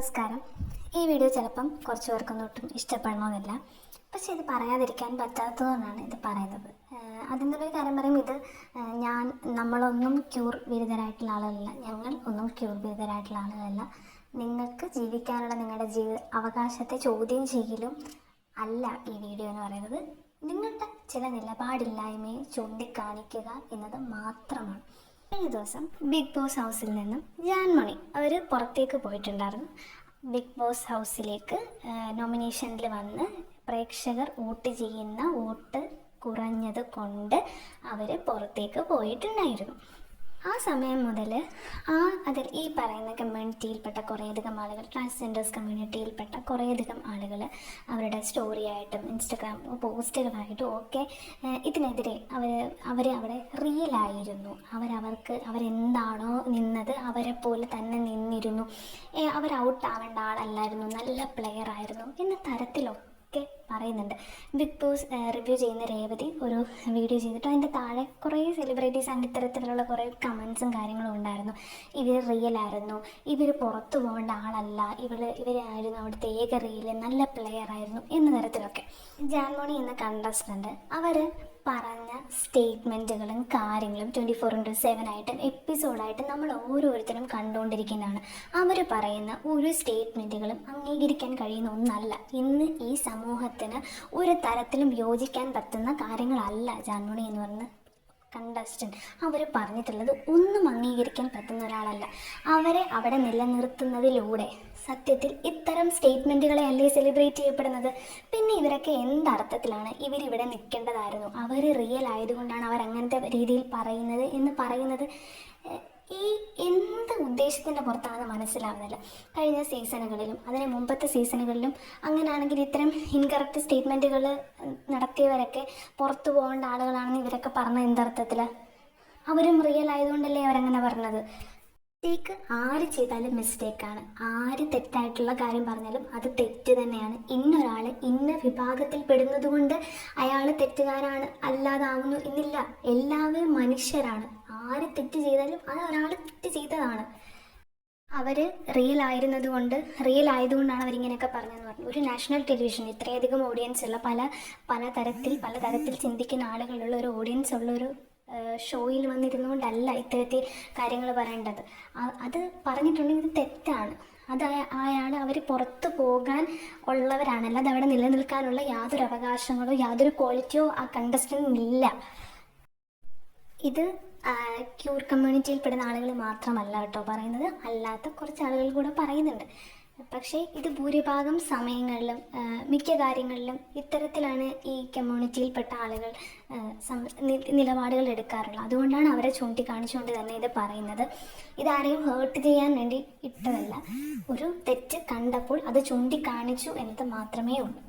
നമസ്കാരം. ഈ വീഡിയോ ചിലപ്പം കുറച്ച് പേർക്കൊന്നും ഒട്ടും ഇഷ്ടപ്പെടണമെന്നില്ല. പക്ഷേ ഇത് പറയാതിരിക്കാൻ പറ്റാത്തതുകൊണ്ടാണ് ഇത് പറയുന്നത്. അതിന്റെ ഒരു കാര്യം പറയും ഇത് ഞാൻ നമ്മളൊന്നും ക്യൂർ വിരുദ്ധരായിട്ടുള്ള ആളുകളല്ല. ഞങ്ങൾ ഒന്നും ക്യൂർ വിരുദ്ധരായിട്ടുള്ള ആളുകളല്ല. നിങ്ങൾക്ക് ജീവിക്കാനുള്ള നിങ്ങളുടെ ജീവിത അവകാശത്തെ ചോദ്യം ചെയ്യലും അല്ല ഈ വീഡിയോ എന്ന് പറയുന്നത്. നിങ്ങളുടെ ചില നിലപാടില്ലായ്മയെ ചൂണ്ടിക്കാണിക്കുക എന്നത് മാത്രമാണ്. കഴിഞ്ഞ ദിവസം ബിഗ് ബോസ് ഹൗസിൽ നിന്നും ജാൻമണി അവർ പുറത്തേക്ക് പോയിട്ടുണ്ടായിരുന്നു. ബിഗ് ബോസ് ഹൗസിലേക്ക് നോമിനേഷനിൽ വന്ന് പ്രേക്ഷകർ വോട്ട് ചെയ്യുന്ന വോട്ട് കുറഞ്ഞത് കൊണ്ട് അവർ പുറത്തേക്ക് പോയിട്ടുണ്ടായിരുന്നു. ആ സമയം മുതൽ ആ അതിൽ ഈ പറയുന്ന കമ്മ്യൂണിറ്റിയിൽപ്പെട്ട കുറേയധികം ആളുകൾ ട്രാൻസ്ജെൻഡേഴ്സ് കമ്മ്യൂണിറ്റിയിൽപ്പെട്ട കുറേയധികം ആളുകൾ അവരുടെ സ്റ്റോറി ആയിട്ടും ഇൻസ്റ്റഗ്രാം പോസ്റ്റുകളായിട്ടും ഒക്കെ ഇതിനെതിരെ അവർ അവർ അവിടെ റിയലായിരുന്നു അവരവർക്ക് അവരെന്താണോ നിന്നത് അവരെ പോലെ തന്നെ നിന്നിരുന്നു. അവർ ഔട്ട് ആവേണ്ട ആളല്ലായിരുന്നു നല്ല പ്ലെയർ ആയിരുന്നു. എന്ന തരത്തിലൊക്കെ ഒക്കെ പറയുന്നുണ്ട്. ബിഗ് ബോസ് റിവ്യൂ ചെയ്യുന്ന രേവതി ഒരു വീഡിയോ ചെയ്തിട്ട് അതിന്റെ താഴെ കുറേ സെലിബ്രിറ്റീസ് ആൻഡ് ഇത്തരത്തിലുള്ള കുറേ കമൻസും കാര്യങ്ങളും ഉണ്ടായിരുന്നു. ഇവർ റിയൽ ആയിരുന്നു. ഇവർ പുറത്തു പോകേണ്ട ആളല്ല. ഇവൾ ഇവരായിരുന്നു അവിടുത്തെ ഏക റിയൽ നല്ല പ്ലെയർ ആയിരുന്നു എന്ന തരത്തിലൊക്കെ. ജാൻമോണി എന്ന കണ്ടസ്റ്റന്റ് അവർ പറഞ്ഞ സ്റ്റേറ്റ്മെന്റുകളും കാര്യങ്ങളും ട്വന്റി ഫോർ ഇന്റു സെവൻ ആയിട്ടും എപ്പിസോഡായിട്ടും നമ്മൾ ഓരോരുത്തരും കണ്ടുകൊണ്ടിരിക്കുന്നതാണ്. അവർ പറയുന്ന ഒരു സ്റ്റേറ്റ്മെന്റുകളും അംഗീകരിക്കാൻ കഴിയുന്ന ഒന്നല്ല. ഇന്ന് ഈ സമൂഹത്തിന് ഒരു തരത്തിലും യോജിക്കാൻ പറ്റുന്ന കാര്യങ്ങളല്ല ജാൻമണി എന്ന് പറയുന്ന കണ്ടസ്റ്റന്റ് അവർ പറഞ്ഞിട്ടുള്ളത് ഒന്നും അംഗീകരിക്കാൻ പറ്റുന്ന ഒരാളല്ല. അവരെ അവിടെ നിലനിർത്തുന്നതിലൂടെ സത്യത്തിൽ ഇത്തരം സ്റ്റേറ്റ്മെന്റുകളെ അല്ലേ സെലിബ്രേറ്റ് ചെയ്യപ്പെടുന്നത്? പിന്നെ ഇവരൊക്കെ എന്തർത്ഥത്തിലാണ് ഇവരിവിടെ നിൽക്കേണ്ടതായിരുന്നു? അവർ റിയൽ ആയതുകൊണ്ടാണ് അവർ അങ്ങനത്തെ രീതിയിൽ പറയുന്നത് എന്ന് പറയുന്നത് ഈ എന്ത് ഉദ്ദേശത്തിന്റെ പുറത്താണെന്ന് മനസ്സിലാവുന്നില്ല. കഴിഞ്ഞ സീസണുകളിലും അതിന് മുമ്പത്തെ സീസണുകളിലും അങ്ങനെയാണെങ്കിൽ ഇത്തരം ഇൻകറക്റ്റ് സ്റ്റേറ്റ്മെന്റുകൾ നടത്തിയവരൊക്കെ പുറത്തു പോകേണ്ട ആളുകളാണെന്ന് ഇവരൊക്കെ പറഞ്ഞ എന്തർത്ഥത്തിൽ അവരും റിയൽ ആയതുകൊണ്ടല്ലേ അവരങ്ങനെ പറഞ്ഞത്? മിസ്റ്റേക്ക് ആര് ചെയ്താലും മിസ്റ്റേക്കാണ് ആര് തെറ്റായിട്ടുള്ള കാര്യം പറഞ്ഞാലും അത് തെറ്റ് തന്നെയാണ്. ഇന്നൊരാൾ ഇന്ന വിഭാഗത്തിൽ പെടുന്നത് കൊണ്ട് അയാൾ തെറ്റുകാരാണ് അല്ലാതാവുന്നു എന്നില്ല. എല്ലാവരും മനുഷ്യരാണ്. ആര് തെറ്റ് ചെയ്താലും അത് ഒരാൾ തെറ്റ് ചെയ്തതാണ്. അവർ റിയൽ ആയിരുന്നത് കൊണ്ട് റിയൽ ആയതുകൊണ്ടാണ് അവരിങ്ങനെയൊക്കെ പറഞ്ഞതെന്ന് പറഞ്ഞു. ഒരു നാഷണൽ ടെലിവിഷൻ ഇത്രയധികം ഓഡിയൻസ് ഉള്ള പല പല തരത്തിൽ പല തരത്തിൽ ചിന്തിക്കുന്ന ആളുകളുള്ള ഒരു ഓഡിയൻസ് ഉള്ള ഒരു ഷോയിൽ വന്നിരുന്നുകൊണ്ടല്ല ഇത്തരത്തിൽ കാര്യങ്ങൾ പറയേണ്ടത്. അത് പറഞ്ഞിട്ടുണ്ടെങ്കിൽ ഇത് തെറ്റാണ്. അത് അയാൾ അവർ പുറത്തു പോകാൻ ഉള്ളവരാണ് അല്ലാതെ അവിടെ നിലനിൽക്കാനുള്ള യാതൊരു അവകാശങ്ങളോ യാതൊരു ക്വാളിറ്റിയോ ആ കണ്ടസ്റ്റന്റിനില്ല ഇത് ക്യൂർ കമ്മ്യൂണിറ്റിയിൽപ്പെടുന്ന ആളുകൾ മാത്രമല്ല കേട്ടോ പറയുന്നത്. അല്ലാത്ത കുറച്ച് ആളുകൾ കൂടെ പറയുന്നുണ്ട്. പക്ഷേ ഇത് ഭൂരിഭാഗം സമയങ്ങളിലും മിക്ക കാര്യങ്ങളിലും ഇത്തരത്തിലാണ് ഈ കമ്മ്യൂണിറ്റിയിൽപ്പെട്ട ആളുകൾ നിലപാടുകൾ എടുക്കാറുള്ളത്. അതുകൊണ്ടാണ് അവരെ ചൂണ്ടിക്കാണിച്ചുകൊണ്ട് തന്നെ ഇത് പറയുന്നത്. ഇതാരെയും ഹേർട്ട് ചെയ്യാൻ വേണ്ടി ഇട്ടതല്ല. ഒരു തെറ്റ് കണ്ടപ്പോൾ അത് ചൂണ്ടിക്കാണിച്ചു എന്നത് മാത്രമേ ഉള്ളൂ.